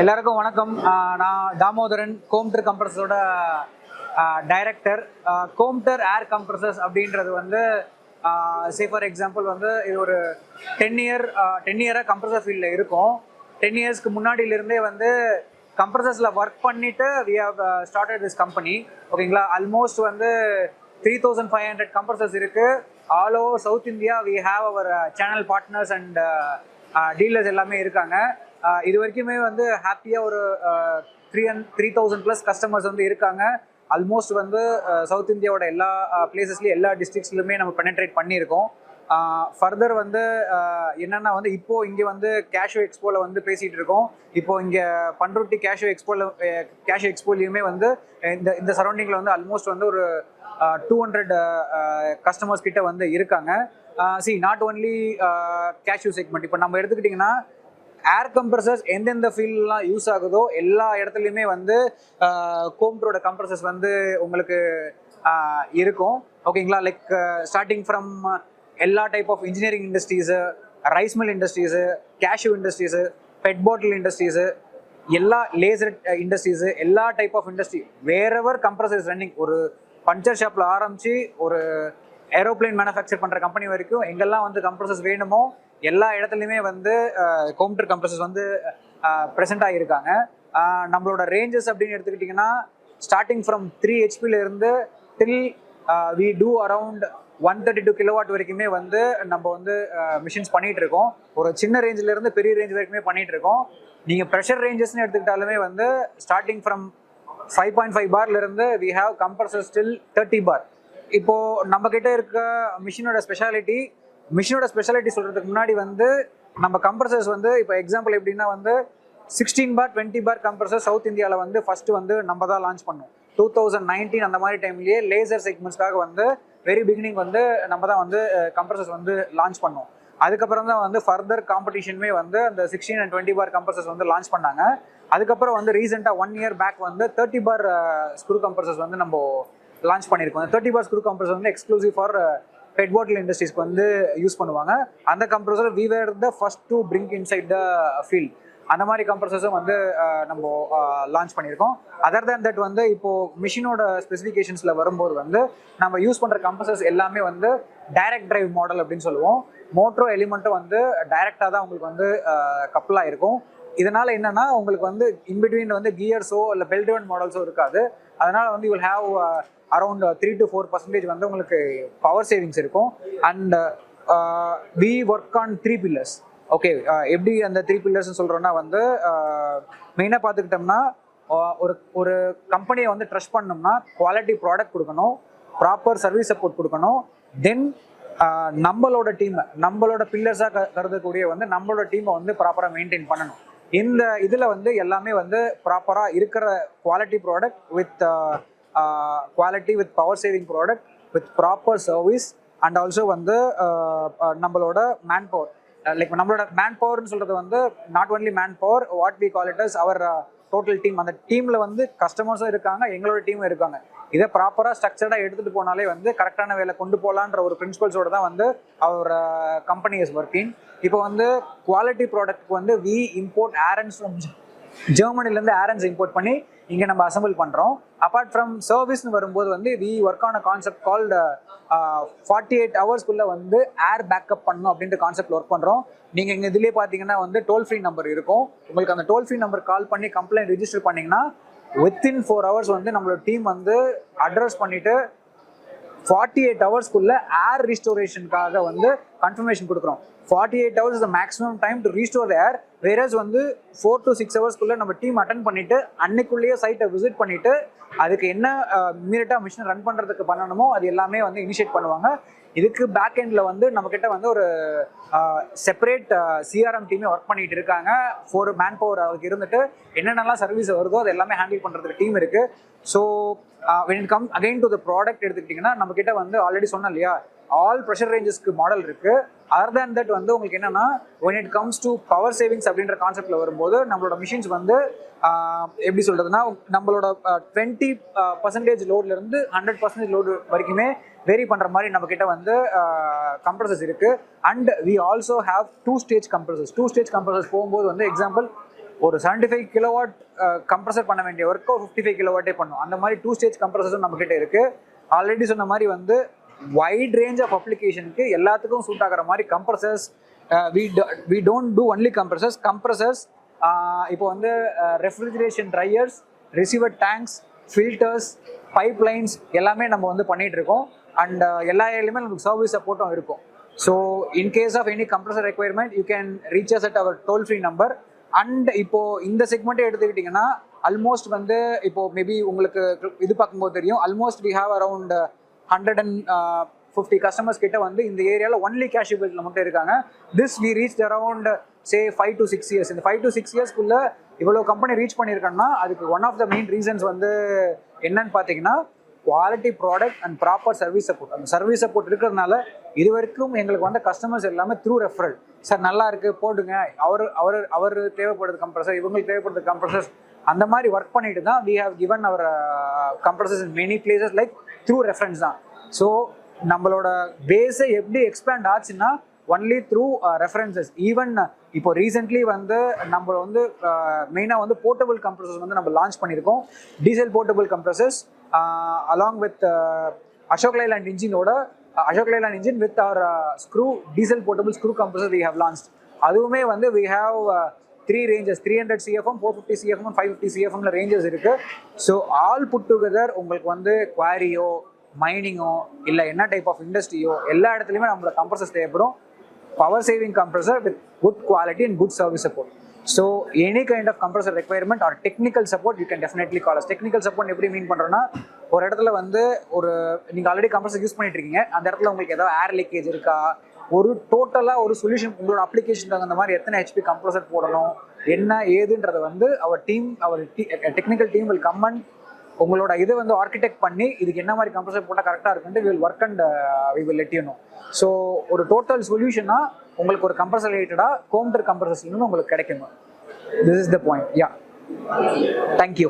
எல்லாருக்கும் வணக்கம். நான் தாமோதரன் கோம்டர் கம்ப்ரஸரோட டைரக்டர் கோம்டர் ஏர் கம்ப்ரஸர்ஸ் அப்படின்றது வந்து சே ஃபார் எக்ஸாம்பிள் வந்து இது ஒரு டென் இயர் டென் இயராக கம்ப்ரஸர் ஃபீல்டில் இருக்கும். டென் இயர்ஸ்க்கு முன்னாடியிலிருந்தே வந்து கம்ப்ரஸர்ஸில் ஒர்க் பண்ணிட்டு we have started this company ஓகேங்களா ஆல்மோஸ்ட் வந்து three thousand five hundred compressors இருக்குது all over south India we have our channel partners and dealers எல்லாமே இருக்காங்க. இது வரைக்குமே வந்து ஹாப்பியாக ஒரு three and three thousand plus customers வந்து இருக்காங்க. ஆல்மோஸ்ட் வந்து சவுத் இந்தியாவோட எல்லா பிளேசஸ்லையும் எல்லா டிஸ்ட்ரிக்ஸ்லையுமே நம்ம பெனட்ரேட் பண்ணியிருக்கோம். ஃபர்தர் வந்து என்னென்னா வந்து இப்போ இங்கே வந்து கேஷோ எக்ஸ்போவில் வந்து பேசிகிட்டு இருக்கோம். இப்போ இங்கே பண்ருட்டி கேஷோ எக்ஸ்போவில் கேஷோ எக்ஸ்போலையுமே வந்து இந்த இந்த சரௌண்டிங்கில் வந்து ஆல்மோஸ்ட் வந்து ஒரு டூ ஹண்ட்ரட் கஸ்டமர்ஸ் கிட்ட வந்து இருக்காங்க. See not only cashew segment இப்போ நம்ம எடுத்துக்கிட்டிங்கன்னா ஏர் கம்ப்ரஸர்ஸ் எந்தெந்த ஃபீல்ட்லாம் யூஸ் ஆகுதோ எல்லா இடத்துலையுமே வந்து கோம்ப்ரோட கம்ப்ரஸர்ஸ் வந்து உங்களுக்கு இருக்கும். ஓகேங்களா லைக் ஸ்டார்டிங் ஃப்ரம் எல்லா type of engineering industries rice mill industries cashew industries PET bottle industries எல்லா லேசர் இண்டஸ்ட்ரீஸு எல்லா type of industry wherever compressor is running ஒரு பஞ்சர் ஷாப்பில் ஆரம்பித்து ஒரு ஏரோப்ளேன் மேனுஃபேக்சர் பண்ணுற கம்பெனி வரைக்கும் எங்கெல்லாம் வந்து கம்ப்ரஸர்ஸ் வேணுமோ எல்லா இடத்துலையுமே வந்து கோம்டர் கம்ப்ரஸர்ஸ் வந்து ப்ரெசென்ட் ஆகியிருக்காங்க. நம்மளோட ரேஞ்சஸ் அப்படின்னு எடுத்துக்கிட்டிங்கன்னா starting from three ஹெச்பிலேருந்து till we do around one thirty two kilowatt வரைக்குமே வந்து நம்ம வந்து மிஷின்ஸ் பண்ணிகிட்டு இருக்கோம். ஒரு சின்ன ரேஞ்சிலேருந்து பெரிய ரேஞ்ச் வரைக்குமே பண்ணிகிட்டு இருக்கோம். நீங்கள் ப்ரெஷர் ரேஞ்சஸ்னு எடுத்துக்கிட்டாலுமே வந்து starting from five point five பார்லேருந்து we have compressor still thirty bar இப்போ நம்ம கிட்ட இருக்க மிஷினோட ஸ்பெஷாலிட்டி மிஷினோட ஸ்பெஷாலிட்டி சொல்றதுக்கு முன்னாடி வந்து நம்ம கம்ப்ரஸர்ஸ் வந்து இப்போ எக்ஸாம்பிள் எப்படின்னா வந்து sixteen bar twenty bar compressor south இந்தியாவில் வந்து ஃபர்ஸ்ட் வந்து நம்ம தான் லான்ச் பண்ணோம். டூ தௌசண்ட் நைன்டீன் அந்த மாதிரி டைம்லயே லேசர் செக்மெண்ட்ஸ்க்காக வந்து வெரி பிகினிங் வந்து நம்ம தான் வந்து கம்ப்ரஸர்ஸ் வந்து லான்ச் பண்ணோம். அதுக்கப்புறம் தான் வந்து ஃபர்தர் காம்படிஷனுமே வந்து அந்த sixteen and twenty bar compressors வந்து லான்ச் பண்ணாங்க. அதுக்கப்புறம் வந்து ரீசெண்டாக ஒன் இயர் பேக் வந்து தேர்ட்டி பார் ஸ்க்ரூ கம்ப்ரஸர்ஸ் வந்து நம்ம லான்ச் பண்ணியிருக்கோம். தேர்ட்டி பார்ஸ் குரூ கம்ப்ரஸர் வந்து எக்ஸ்க்ளூசிவ் ஃபார் பெட் பாட்டில் இண்டஸ்ட்ரீஸ்க்கு வந்து யூஸ் பண்ணுவாங்க. அந்த compressor we were the first to bring inside the field அந்த மாதிரி கம்ப்ரஸர்ஸும் வந்து uh, நம்ம uh, லான்ச் பண்ணியிருக்கோம். அதர் தேன் தட் வந்து இப்போ மிஷினோட ஸ்பெசிஃபிகேஷன்ஸில் வரும்போது வந்து நம்ம யூஸ் பண்ணுற கம்ப்ரஸர்ஸ் எல்லாமே வந்து டைரக்ட் டிரைவ் மாடல் அப்படின்னு சொல்லுவோம். மோட்ரோ எலிமெண்ட்டும் வந்து டைரெக்டாக தான் உங்களுக்கு வந்து uh, கப்பலாக இருக்கும் இதனால் என்னன்னா உங்களுக்கு வந்து இன்பிட்வீன் வந்து கியர்ஸோ இல்லை பெல்டிவன் மாடல்ஸோ இருக்காது. அதனால் வந்து you will have around three to four percentage வந்து உங்களுக்கு பவர் சேவிங்ஸ் இருக்கும். And we work on three pillars okay எப்படி அந்த த்ரீ பில்லர்ஸ் சொல்கிறோன்னா வந்து uh, மெயினாக பார்த்துக்கிட்டோம்னா uh, ஒரு ஒரு கம்பெனியை வந்து ட்ரஸ்ட் பண்ணோம்னா குவாலிட்டி ப்ராடக்ட் கொடுக்கணும் ப்ராப்பர் சர்வீஸ் சப்போர்ட் கொடுக்கணும். தென் uh, நம்மளோட டீமை நம்மளோட பில்லர்ஸாக கருதக்கூடிய வந்து நம்மளோட டீமை வந்து ப்ராப்பராக மெயின்டைன் பண்ணணும். இந்த இதில் வந்து எல்லாமே வந்து ப்ராப்பராக இருக்கிற quality product with quality with power saving product with proper service and also வந்து நம்மளோட மேன் பவர் லைக் நம்மளோட மேன் பவர்னு சொல்கிறது வந்து not only man power what we call it as our total team அந்த டீமில் வந்து கஸ்டமர்ஸும் இருக்காங்க எங்களோட டீமும் இருக்காங்க. இதை ப்ராப்பராக ஸ்ட்ரக்சர்டாக எடுத்துட்டு போனாலே வந்து கரெக்டான வேலை கொண்டு போகலான்ற ஒரு பிரின்சிபல்ஸோட தான் வந்து அவர் கம்பெனி இஸ் ஒர்க்கிங் இப்போ வந்து குவாலிட்டி ப்ராடக்ட் வந்து வி இம்போர்ட் ஏரன்ஸ் ஃப்ரம் ஜெர்மனிலேருந்து ஏரன்ஸ் இம்போர்ட் பண்ணி இங்கே நம்ம அசம்பிள் பண்ணுறோம் அப்பார்ட் ஃப்ரம் சர்வீஸ்னு வரும்போது வந்து we work on a concept called forty eight ஹவர்ஸ்க்குள்ளே வந்து ஏர் பேக்கப் பண்ணணும் அப்படின்ற கான்செப்ட் ஒர்க் பண்ணுறோம் நீங்கள் இங்கே இதிலே பார்த்தீங்கன்னா வந்து டோல் ஃப்ரீ நம்பர் இருக்கும். உங்களுக்கு அந்த டோல் ஃப்ரீ நம்பர் கால் பண்ணி கம்ப்ளைண்ட் ரிஜிஸ்டர் பண்ணிங்கன்னா வித்தின் ஃபோர் ஹவர்ஸ் வந்து நம்மளோட டீம் வந்து அட்ரஸ் பண்ணிவிட்டு ஃபார்ட்டி எயிட் ஹவர்ஸ்க்குள்ளே ஏர் ரிஸ்டோரேஷனுக்காக வந்து கன்ஃபர்மேஷன் கொடுக்குறோம். Forty eight hours the maximum time to restore air wherever வந்து ஃபோர் டு சிக்ஸ் ஹவர்ஸ்க்குள்ளே நம்ம டீம் அட்டன் பண்ணிட்டு அன்னைக்குள்ளேயே சைட்டை விசிட் பண்ணிட்டு அதுக்கு என்ன இம்மீடியட்டாக மிஷின் ரன் பண்ணுறதுக்கு பண்ணணுமோ அது எல்லாமே வந்து இனிஷியேட் பண்ணுவாங்க. இதுக்கு பேக் எண்டில் வந்து நம்மக்கிட்ட வந்து ஒரு செப்பரேட் சிஆர்எம் டீமே ஒர்க் பண்ணிட்டு இருக்காங்க. ஃபோர் மேன் பவர் அவருக்கு இருந்துட்டு என்னென்னலாம் சர்வீஸ் வருதோ அது எல்லாமே ஹேண்டில் பண்ணுறதுக்கு டீம் இருக்குது so when it come again to the product எடுத்துக்கிட்டிங்கன்னா நம்மக்கிட்ட வந்து ஆல்ரெடி சொன்னோம் இல்லையா ஆல் ப்ரெஷர் ரேஞ்சஸ்க்கு மாடல் இருக்கு. அதர் தேன் தட் வந்து உங்களுக்கு என்னன்னா when it comes to power savings அப்படின்ற கான்செப்ட்ல வரும்போது நம்மளோட மிஷின்ஸ் வந்து எப்படி சொல்றதுன்னா நம்மளோட டுவெண்ட்டி பர்சன்டேஜ் லோட்ல இருந்து ஹண்ட்ரட் பர்சன்டேஜ் லோடு வரைக்குமே வேரி பண்ற மாதிரி நம்ம கிட்ட வந்து கம்ப்ரஸர்ஸ் இருக்கு. And we also have two stage compressors two stage compressors போகும்போது வந்து எக்ஸாம்பிள் ஒரு செவன்டி ஃபைவ் கிலோவாட் கம்ப்ரஸர் பண்ண வேண்டிய ஒர்க்கை ஃபிஃப்டி ஃபைவ் கிலோவாட்டே பண்ணும். அந்த மாதிரி டூ ஸ்டேஜ் கம்ப்ரஸர்ஸும் நம்மக்கிட்ட இருக்கு. ஆல்ரெடி சொன்ன மாதிரி வந்து வைட் ரேஞ்ச் ஆஃப் அப்ளிகேஷனுக்கு எல்லாத்துக்கும் சூட் ஆகிற மாதிரி compressors we we don't do only compressors compressors இப்போ வந்து refrigeration dryers receiver tanks filters pipe lines எல்லாமே நம்ம வந்து பண்ணிட்டு இருக்கோம். அண்ட் uh, எல்லா ஏரியாலுமே நமக்கு சர்வீஸ் சப்போர்ட்டும் இருக்கும். So in case of any compressor requirement you can reach us at our toll free number and இப்போ இந்த செக்மெண்ட்டே எடுத்துக்கிட்டிங்கன்னா ஆல்மோஸ்ட் வந்து இப்போ மேபி உங்களுக்கு இது பார்க்கும்போது தெரியும். Almost we have around hundred and fifty customers கிட்ட வந்து இந்த ஏரியாவில் ஒன்லி கேஷ் பில்ல மட்டும் இருக்காங்க. This we reach around say five to six years இந்த ஃபைவ் டு சிக்ஸ் இயர்ஸ்க்குள்ள இவ்வளோ கம்பெனி ரீச் பண்ணியிருக்கேன்னா அதுக்கு one of the main reasons வந்து என்னன்னு பார்த்தீங்கன்னா quality product and proper service support அந்த சர்வீஸ் சப்போர்ட் இருக்கிறதுனால இது வரைக்கும் எங்களுக்கு வந்த கஸ்டமர்ஸ் எல்லாமே த்ரூ ரெஃபரல் சார் நல்லா இருக்கு போடுங்க. அவர் அவர் அவர் தேவைப்படுது கம்ப்ரஸர் இவங்களுக்கு தேவைப்படுது கம்ப்ரஸர்ஸ் அந்த மாதிரி ஒர்க் பண்ணிட்டு தான் we have given our compressors in many places like through reference தான். ஸோ நம்மளோட பேஸை எப்படி எக்ஸ்பேண்ட் ஆச்சுன்னா ஒன்லி த்ரூ ரெஃபரன்சஸ் ஈவன் இப்போ ரீசெண்ட்லி வந்து நம்ம வந்து மெயினாக வந்து போர்ட்டபிள் கம்ப்ரஸர்ஸ் வந்து நம்ம லான்ச் பண்ணியிருக்கோம். Diesel portable compressors along with Ashok Leyland இன்ஜினோட Ashok Leyland engine with our screw diesel portable screw compressor we have launch அதுவுமே வந்து we have three ranges three hundred CFM four fifty CFM five fifty சிஎஃப்எம்ல ranges இருக்கு. So all put together உங்களுக்கு வந்து குவாரியோ மைனிங்கோ இல்லை என்ன type of இண்டஸ்ட்ரியோ எல்லா இடத்துலையுமே நம்மளோட கம்ப்ரஸர்ஸ் தேவைப்படும். Power saving compressor with good quality and good service support so any kind of compressor requirement or technical support you can definitely call us technical support எப்படி mean பண்ணுறோன்னா ஒரு இடத்துல வந்து ஒரு நீங்கள் ஆல்ரெடி கம்ப்ரஸர் யூஸ் பண்ணிட்டு இருக்கீங்க அந்த இடத்துல உங்களுக்கு ஏதாவது ஏர் லீக்கேஜ் இருக்கா? ஒரு டோட்டலாக ஒரு சொல்யூஷன் உங்களோட அப்ளிகேஷன் தகுந்த மாதிரி எத்தனை ஹெச்பி கம்ப்ரஸர் போடணும்? என்ன ஏதுன்றதை வந்து our team our technical team will come and உங்களோட இதை வந்து ஆர்கிடெக்ட் பண்ணி இதுக்கு என்ன மாதிரி கம்ப்ரஸர் போட்டால் கரெக்டாக இருக்குன்ட்டு will work and we will let so ஒரு டோட்டல் சொல்யூஷனாக உங்களுக்கு ஒரு கம்ப்ரஸர் ரிலேட்டடாக கோம்டர் கம்ப்ரஸர்ஸ் உங்களுக்கு கிடைக்கணும். This is the point yeah thank you